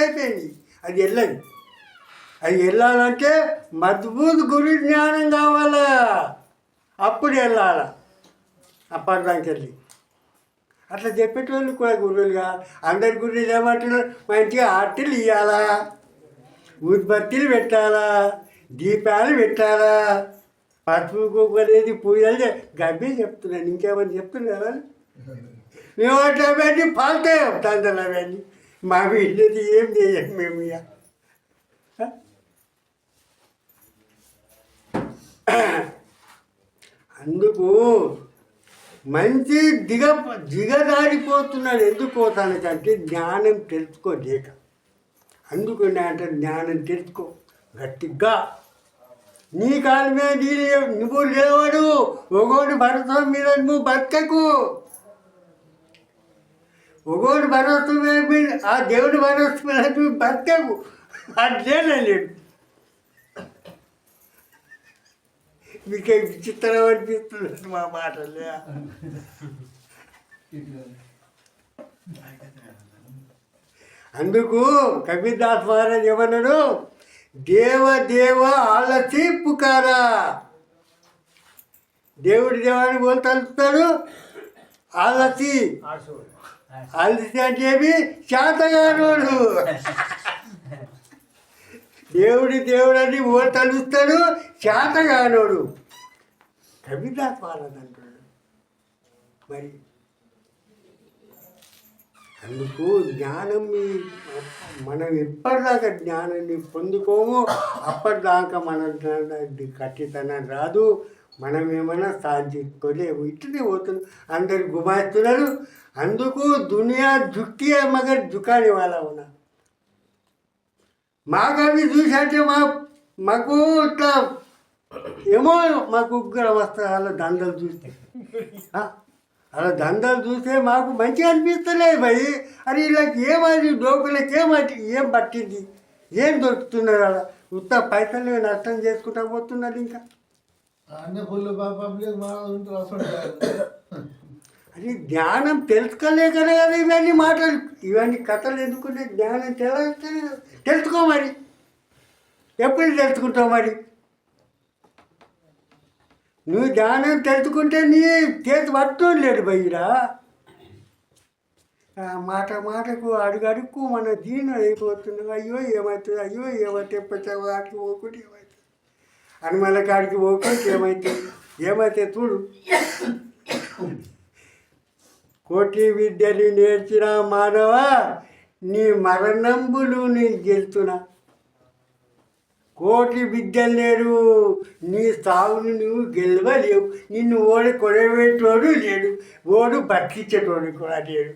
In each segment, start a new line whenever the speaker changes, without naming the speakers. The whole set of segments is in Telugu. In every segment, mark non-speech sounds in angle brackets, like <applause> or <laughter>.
అయిపోయింది. అది వెళ్ళదు. అది వెళ్ళాలంటే మద్బూత్ గురి జ్ఞానం కావాలా? అప్పుడు వెళ్ళాలా? అప్పటిదానికి వెళ్ళి. అట్లా చెప్పేటోళ్ళు కూడా గురువులుగా. అందరి గురువులు ఏమంటున్నారు? మంచిగా ఆర్టీలు ఇవ్వాలా ఉత్పత్తిలు పెట్టాలా? దీపాలు పెట్టాలా? పసుపు కుక్కలేదు పూజలు చే- గబ్బే చెప్తున్నాను ఇంకేమని చెప్తున్నారు మేము అట్లా పెట్టి పాల్తాయి చెప్తాను అవన్నీ. మా వీళ్ళది ఏం చేయం మేము ఇక అందుకు మంచి దిగ దిగదాడిపోతున్నాడు ఎందుకు పోతానికంటే జ్ఞానం తెలుసుకోలేక. అందుకు అంటే జ్ఞానం తెలుసుకో. గట్టిగా. నీ కాళ్ళ మీద నీ నువ్వు లేవాడు. ఒకటి భరతం మీద నువ్వు బతకకు. ఒకటి భరోసా మీద ఆ దేవుడి భరోసా మీద నువ్వు బతకకు అట్లేనే మీకే విచిత్రం అనిపిస్తుంది మా మాటలే. అందుకు కబీర్దాస్ మహారాజ్ ఏమన్నాడు? దేవ దేవ ఆలసి పుకారా. దేవుడి దేవాన్ని పోలు తలుపుతాడు? ఆలసి. ఆలసి చెప్పి ఏమి? శాతగానోడు దేవుడి దేవుడని ఓ తలుస్తాడు శాతగానోడు కబీర్దాస్ మహారాజ్ అంటాడు మరి అందుకు జ్ఞానం ఈ- మనం ఎప్పటిదాకా జ్ఞానాన్ని పొందుకోము అప్పటిదాకా మన జ్ఞానాన్ని కట్టితనం రాదు. మనం ఏమైనా సాధించుకోలేము ఇట్లనే పోతుంది అందరు గుమాయిస్తున్నారు అందుకు దునియా జుక్కి మగర్ జుకాని వాళ్ళ ఉన్నా. మాకు అవి మా మాకు ఇట్లా ఏమో మాకు ఉగ్ర అలా దండలు చూస్తే. అలా దండలు చూస్తే మాకు మంచిగా అనిపిస్తలే భయ్. అరే వీళ్ళకి ఏమైంది డోకులకి ఏమది ఏం పట్టింది? ఏం దొరుకుతున్నారు అలా? ఉత్త పైసలు నష్టం చేసుకుంటా పోతున్నారు ఇంకా. అది జ్ఞానం తెలుసుకోలేకనే కదా ఇవన్నీ మాటలు. ఇవన్నీ కథలు ఎందుకుంటే జ్ఞానం తెలుస్తేనే తెలుసుకో మరి. ఎప్పుడు తెలుసుకుంటావు మరి? నువ్వు జ్ఞానం తెలుసుకుంటే నీ చేతి పట్టడం లేదు బయ్యరా. మాట మాటకు అడుగు అడుక్కు మన దీని అయిపోతుంది. అయ్యో ఏమవుతుంది అయ్యో ఏమైతే? వచ్చావు వాటికి పోకుంటే ఏమవుతుంది హనుమల కాడికి పోకుంటే ఏమవుతుంది ఏమైతే చూడు. కోటి విద్యలు నేర్చిన మానవ? నీ మరణంబులు నేను గెలుతున్నా. కోటి విద్యలు నేరు నీ సాగును నువ్వు గెలవలేవు. నిన్ను ఓడి కొడబెట్టోడు లేడు. ఓడు బతికించేటోడు కూడా లేడు.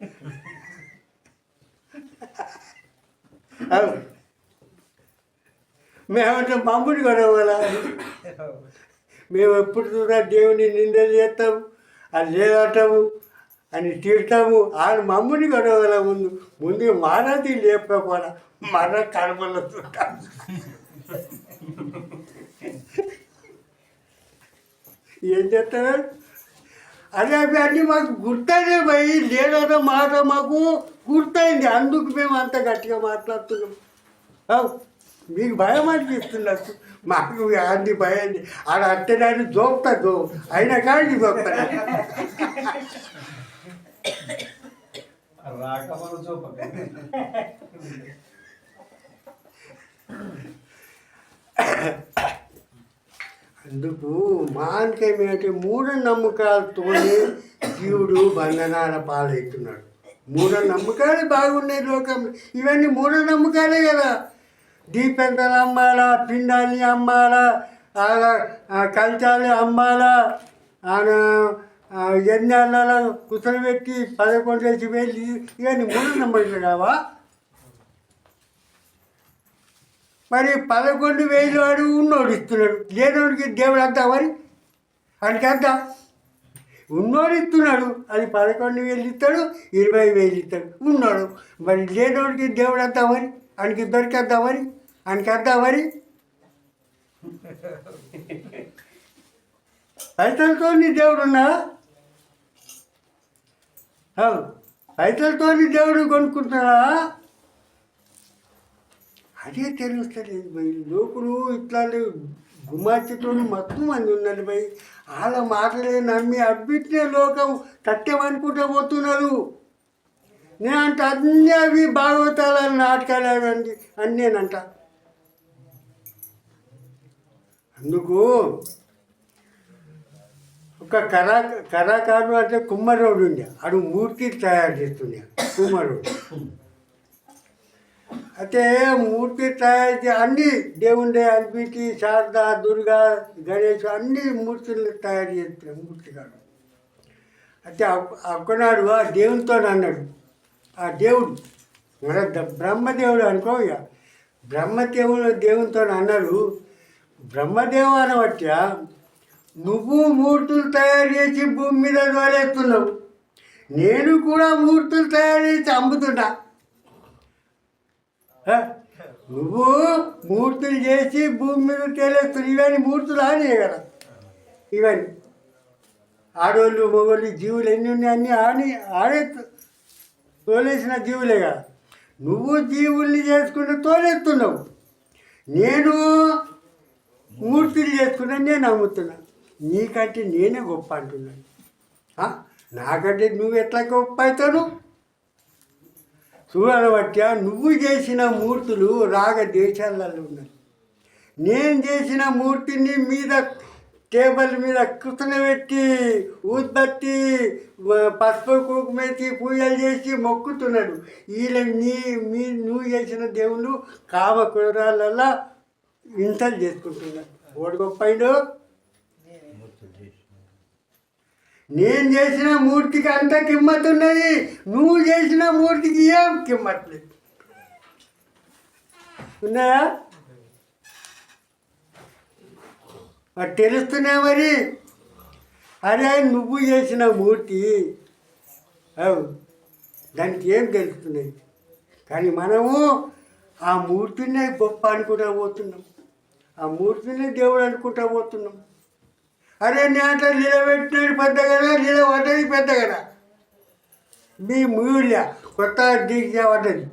<laughs> అవును. మేమంటే మమ్ముడి కొడవలా మేము ఎప్పుడు చూసినా దేవుని నిందలు చేస్తాము అది లేదంటాము అని తిడతాము. ఆయన మమ్మల్ని గొడవల ముందు. ముందు మానది లేపకపోయినా మన కర్మలో చూస్తాం ఏం చేస్తారు అదే అవి అన్నీ మాకు గుర్తయినాయి పోయి లేదన్న మాట మాకు గుర్తయింది. అందుకు మేము అంత గట్టిగా మాట్లాడుతున్నాం. మీకు భయం అనిపిస్తున్నట్టు. మాకు అన్ని భయం ఆడ అట్టడాన్ని జోపుతా జో అయినా కానీ
చూపక
అందుకు మానకం ఏంటి మూఢ నమ్మకాలతోనే జీవుడు బంధనాల పాలవుతున్నాడు మూఢ నమ్మకాలు బాగున్నాయి లోకంలో. ఇవన్నీ మూఢ నమ్మకాలే కదా. దీపెంతలు అమ్మాలా పిండాన్ని అమ్మాలా కంచాలి అమ్మాలా ఎన్నాళ్ళ కుసలు పెట్టి పదకొండు వేసి వెళ్ళి ఇవన్నీ మూఢ నమ్మకాలు కావా మరి పదకొండు వేలు వాడు ఉన్నోడు ఇస్తున్నాడు. లేనోడికి దేవుడు అంతా మరి? వాడికి అంతా ఉన్నోడు ఇస్తున్నాడు. అది పదకొండు వేలు ఇస్తాడు ఇరవై వేలు ఇస్తాడు. ఉన్నాడు. మరి లేనోడికి దేవుడు అంతా మరి? ఆయనకి దొరికేద్దా మరి మరి రైతులతో నీ దేవుడు ఉన్నా? రైతులతో నీ దేవుడు కొనుక్కుంటున్నారా అదే తెలుస్తుంది భయ్ లోకులు ఇట్లా గుమాచితో మొత్తం మంది ఉన్నారు భయ్ వాళ్ళ మాటలే నమ్మి అబ్బిట్నే లోకం సత్యమనుకుంటూ పోతున్నారు. నేను అంట అన్నీ అవి భాగవతాలు నాటకాలు అవి అండి అని నేనంట అందుకు ఒక కళా కళాకారుడు అంటే కుమ్మరోడు ఉండే. అడు మూర్తి తయారు చేస్తుండే. కుమ్మరోడు. అయితే మూర్తి తయారు చే అన్ని దేవుండే అనిపించి శారద దుర్గా గణేష్ అన్ని మూర్తులు తయారు చేస్తున్నాడు మూర్తిగాడు. అయితే ఒక్కనాడు ఆ దేవునితో అన్నాడు. ఆ దేవుడు మన బ్రహ్మదేవుడు అనుకో ఇక బ్రహ్మదేవుడు దేవునితో అన్నాడు బ్రహ్మదేవు అనవచ్చా నువ్వు మూర్తులు తయారు చేసి భూమి మీద తోలేస్తున్నావు నేను కూడా మూర్తులు తయారు చేసి అమ్ముతున్నా. నువ్వు మూర్తులు చేసి భూమి మీద తేలేస్తున్నావు. ఇవన్నీ మూర్తులు ఆనే కదా? ఇవన్నీ. ఆడోళ్ళు మగోళ్ళు జీవులు ఎన్ని ఉన్నాయి అన్నీ ఆని ఆడే తోలేసిన జీవులే కదా. నువ్వు జీవుల్ని చేసుకుంటూ తోలేస్తున్నావు. నేను మూర్తులు చేసుకున్నా నేను నమ్ముతున్నా. నీకంటే నేనే గొప్ప అంటున్నాను నాకంటే నువ్వు ఎట్లా గొప్ప అవుతాను చూడబట్టా నువ్వు చేసిన మూర్తులు రాగ దేశాలలో ఉన్నాయి. నేను చేసిన మూర్తిని మీద టేబుల్ మీద కూర్చొని ఉత్పత్తి పసుపు కుకుమెత్తి పూజలు చేసి మొక్కుతున్నాడు. వీళ్ళ నీ మీ నువ్వు చేసిన దేవుళ్ళు కామకురాలలో ఇంతలు చేసుకుంటున్నాడు ఓడి గొప్ప నేను చేసిన మూర్తికి అంత కిమ్మత్ ఉన్నది. నువ్వు చేసిన మూర్తికి ఏం కిమ్మత్ లేదు. ఉన్నాయా? మరి తెలుస్తున్నా మరి? అరే నువ్వు చేసిన మూర్తి. అవు దానికి ఏం తెలుస్తున్నాయి? కానీ మనము ఆ మూర్తినే గొప్ప అనుకుంటా పోతున్నాం. ఆ మూర్తినే దేవుడు అనుకుంటా పోతున్నాం. అరే నేను నిలబెట్టినది పెద్ద కదా నిలబడ్డది పెద్ద కదా మీ ముయ్యుల్యా కొత్త దీక్ష పడ్డది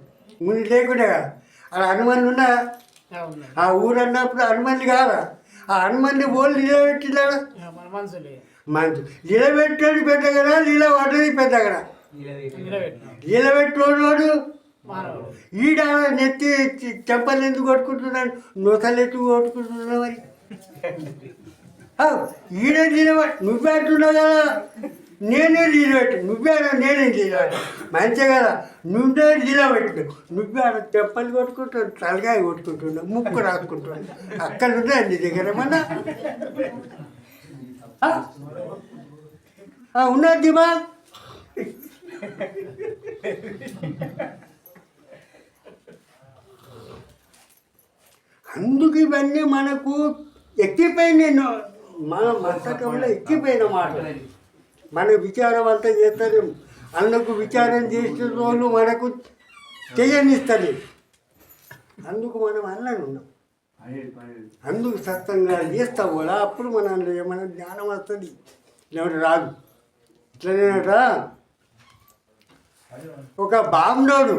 ముని లేకుండా కదా. అలా హనుమాన్లు ఉన్నా? ఆ ఊరు అన్నప్పుడు హనుమాన్లు కాదా? ఆ హనుమాన్ని బోళ్ళు నిలబెట్టినాడు
మన మనసులే
మంచి నిలబెట్టేది పెద్ద కదా నీళ్ళ పడ్డది పెద్ద కదా
నిలబెట్టినాం
నిలబెట్టుకోడు
మానవుడు
ఈడ నెత్తి చి- చెంపలు ఎందుకు కొట్టుకుంటున్నాడు నూతలు ఎందుకు కొట్టుకుంటున్నావు మరి? ఆ, ఈడే నువ్వే అంటున్నావు కదా. నేనే నిలబెట్టు. నువ్వే నేనే నిలబెట్టు. మంచిగా కదా. నువ్వే నిలబెట్టు. నువ్వే ఆడ చెంపలు కొట్టుకుంటున్నావు తలకాయ కొట్టుకుంటున్నావు ముక్కు రాసుకుంటున్నావు. అక్కడ ఉందా నీ దగ్గర ఏమన్నా? ఆ? ఉన్నది దిమా అందుకు ఇవన్నీ మనకు ఎక్కిపోయిన మన మస్తకంలో ఎక్కిపోయిన మాట. మన విచారం అంతా చేస్తారు అన్నకు విచారం చేసిన రోజు మనకు చేయనిస్తలేదు. అందుకు మనం అన్నం ఉన్నాం. అందుకు సత్తంగా చేస్తావు కూడా అప్పుడు మన ఏమైనా జ్ఞానం వస్తుంది. లేకపోతే రాదు. ఇట్లనేనట ఒక బాంబునోడు